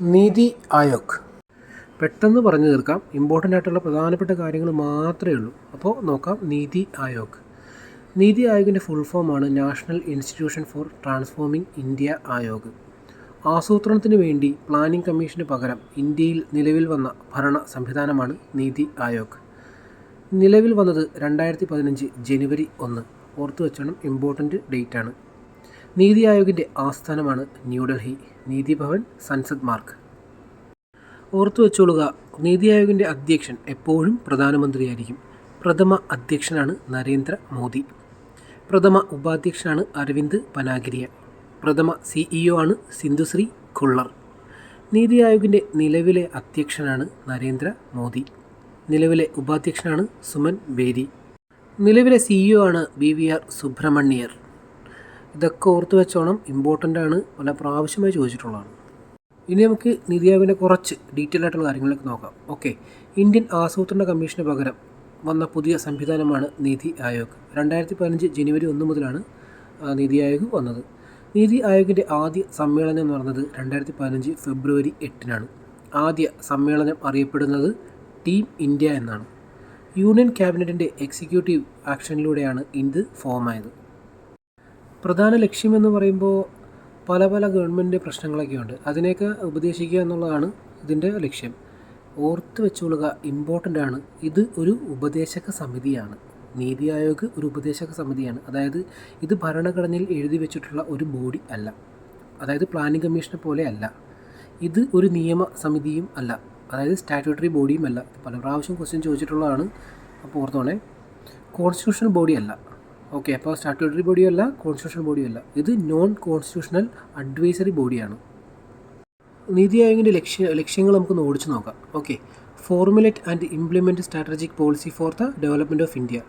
നീതി ആയോഗ്. പെട്ടെന്ന് പറഞ്ഞു തീർക്കാം. ഇമ്പോർട്ടന്റ് ആയിട്ടുള്ള പ്രധാനപ്പെട്ട കാര്യങ്ങൾ മാത്രമേ ഉള്ളൂ. അപ്പോൾ നോക്കാം നീതി ആയോഗ്. നീതി ആയോഗിന്റെ ഫുൾ ഫോമാണ് national institution for transforming India Aayog. ആസൂത്രണത്തിന് വേണ്ടി പ്ലാനിംഗ് കമ്മീഷന് പകരം ഇന്ത്യയിൽ നിലവിൽ വന്ന ഭരണ സംവിധാനമാണ് നീതി ആയോഗ്. നിലവിൽ വന്നത് രണ്ടായിരത്തി പതിനഞ്ച് ജനുവരി ഒന്ന്. ഓർത്തു വെച്ചോണം ഇമ്പോർട്ടന്റ് ഡേറ്റ് ആണ്. നീതി ആയോഗിന്റെ ആസ്ഥാനമാണ് ന്യൂഡൽഹി. നീതി ഭവൻ സൻസദ് മാർഗ് ഓർത്തു വെച്ചോളുക നീതി ആയോഗിന്റെ അധ്യക്ഷൻ എപ്പോഴും പ്രധാനമന്ത്രിയായിരിക്കും. പ്രഥമ അധ്യക്ഷനാണ് നരേന്ദ്ര മോദി. പ്രഥമ ഉപാധ്യക്ഷനാണ് അരവിന്ദ് പനാഗിരിയ. പ്രഥമ സിഇഒ ആണ് സിന്ധുശ്രീ ഖുള്ളർ. നീതി ആയോഗിന്റെ നിലവിലെ അധ്യക്ഷനാണ് നരേന്ദ്ര മോദി. നിലവിലെ ഉപാധ്യക്ഷനാണ് സുമൻ ബേരി. നിലവിലെ സിഇഒ ആണ് ബി വി ആർ സുബ്രഹ്മണ്യർ. ഇതൊക്കെ ഓർത്ത് വെച്ചോണം ഇമ്പോർട്ടന്റ് ആണ്. പല പ്രാവശ്യമായി ചോദിച്ചിട്ടുള്ളതാണ്. ഇനി നമുക്ക് നിതി ആയോഗിന്റെ കുറച്ച് ഡീറ്റെയിൽ ആയിട്ടുള്ള കാര്യങ്ങളിലേക്ക് നോക്കാം. ഓക്കെ ഇന്ത്യൻ ആസൂത്രണ കമ്മീഷന് പകരം വന്ന പുതിയ സംവിധാനമാണ് നീതി ആയോഗ്. രണ്ടായിരത്തി പതിനഞ്ച് ജനുവരി ഒന്ന് മുതലാണ് നിതി ആയോഗ് വന്നത്. നീതി ആയോഗിന്റെ ആദ്യ സമ്മേളനം എന്ന് പറയുന്നത് രണ്ടായിരത്തി പതിനഞ്ച് ഫെബ്രുവരി എട്ടിനാണ്. ആദ്യ സമ്മേളനം അറിയപ്പെടുന്നത് ടീം ഇന്ത്യ എന്നാണ്. യൂണിയൻ ക്യാബിനറ്റിന്റെ എക്സിക്യൂട്ടീവ് ആക്ഷനിലൂടെയാണ് ഇത് ഫോമായത് പ്രധാന ലക്ഷ്യമെന്ന് പറയുമ്പോൾ പല പല ഗവൺമെന്റ് പ്രശ്നങ്ങളൊക്കെ ഉണ്ട് അതിനെയൊക്കെ ഉപദേശിക്കുക എന്നുള്ളതാണ് ഇതിന്റെ ലക്ഷ്യം. ഓർത്ത് വെച്ചുകൊള്ളുക ഇമ്പോർട്ടന്റ് ആണ്. ഇത് ഒരു ഉപദേശക സമിതിയാണ്. നീതി ആയോഗ് ഒരു ഉപദേശക സമിതിയാണ്. അതായത് ഇത് ഭരണഘടനയിൽ എഴുതി വെച്ചിട്ടുള്ള ഒരു ബോഡി അല്ല. അതായത് പ്ലാനിംഗ് കമ്മീഷനെ പോലെ അല്ല. ഇത് ഒരു നിയമ സമിതിയും അല്ല. അതായത് സ്റ്റാറ്റ്യൂട്ടറി ബോഡിയും അല്ല. പല പ്രാവശ്യം ക്വസ്റ്റ്യൻ ചോദിച്ചിട്ടുള്ളതാണ്. അപ്പോൾ ഓർത്തോണേ. കോൺസ്റ്റിറ്റ്യൂഷണൽ ബോഡി അല്ല. ഓക്കെ അപ്പോൾ സ്റ്റാറ്റ്യൂട്ടറി ബോഡിയും അല്ല കോൺസ്റ്റിറ്റ്യൂഷണൽ ബോഡിയും അല്ല. ഇത് നോൺ കോൺസ്റ്റിറ്റ്യൂഷണൽ അഡ്വൈസറി ബോഡിയാണ് നീതി ആയോഗിന്റെ ലക്ഷ്യ ലക്ഷ്യങ്ങൾ നമുക്കൊന്ന് ഓടിച്ചു നോക്കാം. Okay formulate and implement strategic policy for the development of India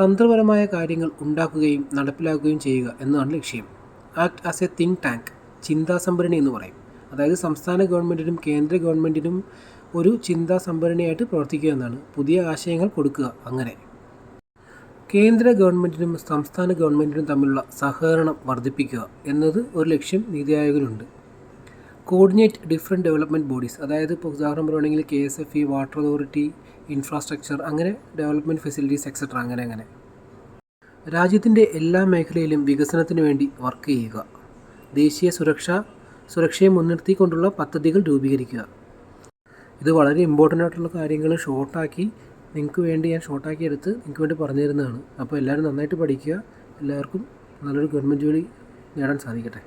തന്ത്രപരമായ കാര്യങ്ങൾ ഉണ്ടാക്കുകയും നടപ്പിലാക്കുകയും ചെയ്യുക എന്നതാണ് ലക്ഷ്യം. Act as a think tank ചിന്താസംഭരണി എന്ന് പറയും. അതായത് സംസ്ഥാന ഗവൺമെന്റിനും കേന്ദ്ര ഗവൺമെന്റിനും ഒരു ചിന്താ സംഭരണിയായിട്ട് പ്രവർത്തിക്കുക എന്നാണ്. പുതിയ ആശയങ്ങൾ കൊടുക്കുക അങ്ങനെ. കേന്ദ്ര ഗവൺമെന്റിനും സംസ്ഥാന ഗവൺമെന്റിനും തമ്മിലുള്ള സഹകരണം വർദ്ധിപ്പിക്കുക എന്നത് ഒരു ലക്ഷ്യം നീതി ആയോഗിനുണ്ട് കോർഡിനേറ്റ് ഡിഫറെന്റ് ഡെവലപ്മെന്റ് ബോഡീസ് അതായത് ഇപ്പോൾ ഉദാഹരണം പറയുകയാണെങ്കിൽ K S F E water authority infrastructure അങ്ങനെ ഡെവലപ്മെന്റ് ഫെസിലിറ്റീസ് എക്സെട്ര അങ്ങനെ അങ്ങനെ. രാജ്യത്തിന്റെ എല്ലാ മേഖലയിലും വികസനത്തിന് വേണ്ടി വർക്ക് ചെയ്യുക. ദേശീയ സുരക്ഷ സുരക്ഷയെ മുൻനിർത്തിക്കൊണ്ടുള്ള പദ്ധതികൾ രൂപീകരിക്കുക. ഇത് വളരെ ഇമ്പോർട്ടന്റ് ആയിട്ടുള്ള കാര്യങ്ങൾ ഷോർട്ടാക്കി നിങ്ങൾക്ക് വേണ്ടി ഞാൻ ഷോർട്ടാക്കി എടുത്ത് നിങ്ങൾക്ക് വേണ്ടി പറഞ്ഞു തരുന്നതാണ് അപ്പോൾ എല്ലാവരും നന്നായിട്ട് പഠിക്കുക. എല്ലാവർക്കും നല്ലൊരു ഗവൺമെന്റ് ജോലി നേടാൻ സാധിക്കട്ടെ.